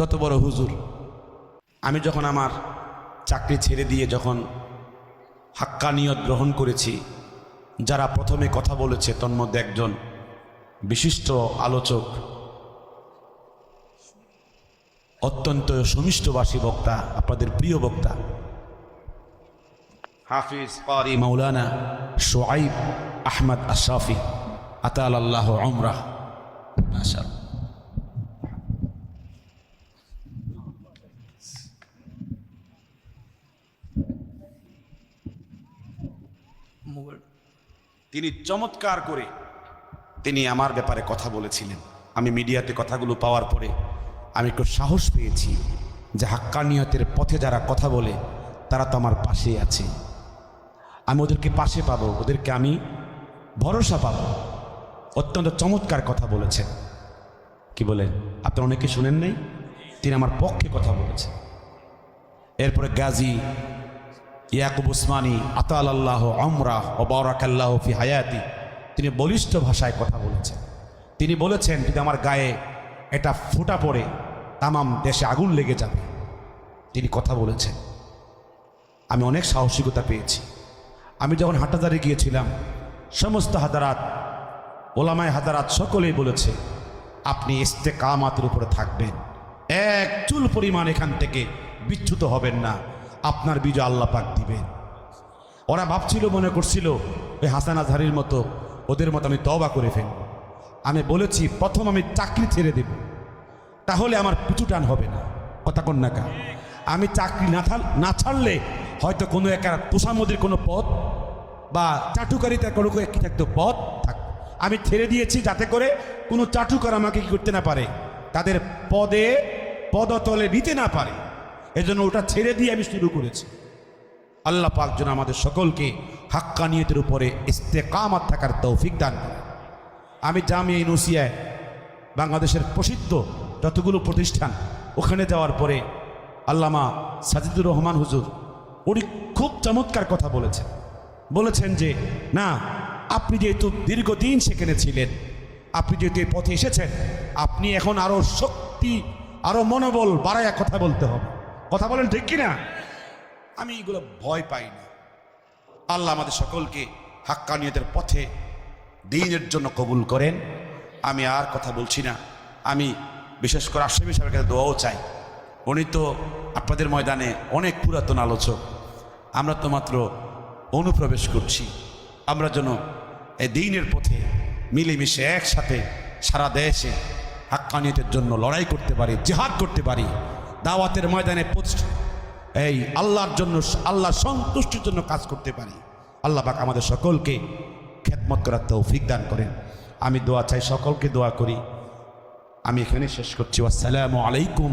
যত বড় হুজুর। আমি যখন আমার চাকরি ছেড়ে দিয়ে যখন হাক্কানিয়ত গ্রহণ করেছি, যারা প্রথমে কথা বলেছে তন্মধ্যে একজন বিশিষ্ট আলোচক, অত্যন্ত সুমিষ্টবাসী বক্তা, আপনাদের প্রিয় বক্তা, হাফিজ কারি মাওলানা সোয়াইব আহমদ আশরাফি, আতাল আল্লাহ আমরাহ তিনি চমৎকার করে তিনি আমার ব্যাপারে কথা বলেছিলেন। আমি মিডিয়াতে কথাগুলো পাওয়ার পরে আমি একটু সাহস পেয়েছি যে হাক্কানিয়তের পথে যারা কথা বলে, তারা তো আমার পাশে আছে। আমি ওদেরকে পাশে পাবো, ওদেরকে আমি ভরসা পাবো। অত্যন্ত চমৎকার কথা বলেছেন। কি বলেন আপনারা অনেকে শুনেন নাই? তিনি আমার পক্ষে কথা বলেছেন। এরপরে গাজী ইয়াকুব উসমানী আতাল আল্লাহ আমরাহ ও বারাকাল্লাহ ফি হায়াতি। তিনি বলিষ্ঠ ভাষায় কথা বলেছেন। তিনি বলেছেন, যদি আমার গায়ে এটা ফুটা পড়ে, তামাম দেশে আগুন লেগে যাবে। তিনি কথা বলেছেন। আমি অনেক সাহসিকতা পেয়েছি। আমি যখন হাটাদারে গিয়েছিলাম, সমস্ত হাজারাত, ওলামায় হাজারাত সকলেই বলেছে, আপনি ইস্তে কামাতের উপরে থাকবেন। এক চুল পরিমাণ এখান থেকে বিচ্যুত হবেন না। আপনার বিজয় আল্লাহ পাক দিবেন। ওরা ভাবছিল, মনে করছিল ওই হাসান আজহারির মতো, ওদের মতো আমি তবা করে ফেলব। আমি বলেছি, প্রথম আমি চাকরি ছেড়ে দেব। তাহলে আমার পিছু টান হবে না। কথা কন না কা আমি চাকরি না না ছাড়লে হয়তো কোনো একটা তোষামদির কোনো পথ বা চাটুকারিতার কোনো কি থাকতো, পথ থাক। আমি ছেড়ে দিয়েছি যাতে করে কোনো চাটুকার আমাকে কি করতে না পারে, তাদের পদে পদতলে নিতে না পারে। এজন্য ওটা ছেড়ে দিয়ে আমি শুরু করেছি। আল্লাহ পাক যেন আমাদের সকলকে হাক্কানিয়তের উপরে ইস্তেকামাত থাকার তৌফিক দান করে আমি জামিয়া ইউনুসিয়ায় বাংলাদেশের প্রসিদ্ধ যতগুলো প্রতিষ্ঠান, ওখানে যাওয়ার পরে আল্লামা সাজিদুর রহমান হুজুর, উনি খুব চমৎকার কথা বলেছেন। বলেছেন যে, না, আপনি যেহেতু দীর্ঘদিন সেখানে ছিলেন, আপনি যেহেতু এই পথে এসেছেন, আপনি এখন আরও শক্তি আরও মনোবল বাড়াইয়া কথা বলতে হবে। কথা বলেন ঠিক কিনা? আমি এগুলো ভয় পাই না আল্লাহ আমাদের সকলকে হাক্কানিয়তের পথে দিনের জন্য কবুল করেন। আমি আর কথা বলছি না। আমি বিশেষ করে আশরাফি সাহেবের কাছে দোয়াও চাই। উনি তো আপনাদের ময়দানে অনেক পুরাতন আলোচক। আমরা তো মাত্র অনুপ্রবেশ করছি। আমরা যেন এই দিনের পথে মিলেমিশে একসাথে সারা দেশে হাক্কানিয়তের জন্য লড়াই করতে পারি, জেহাদ করতে পারি। দাওয়াতের ময়দানে এই আল্লাহর জন্য, আল্লাহ সন্তুষ্টির জন্য কাজ করতে পারি। আল্লাহ পাক আমাদের সকলকে খেদমত করার তৌফিক দান করেন। আমি দোয়া চাই, সকলকে দোয়া করি। আমি এখানে শেষ করছি। আসসালামু আলাইকুম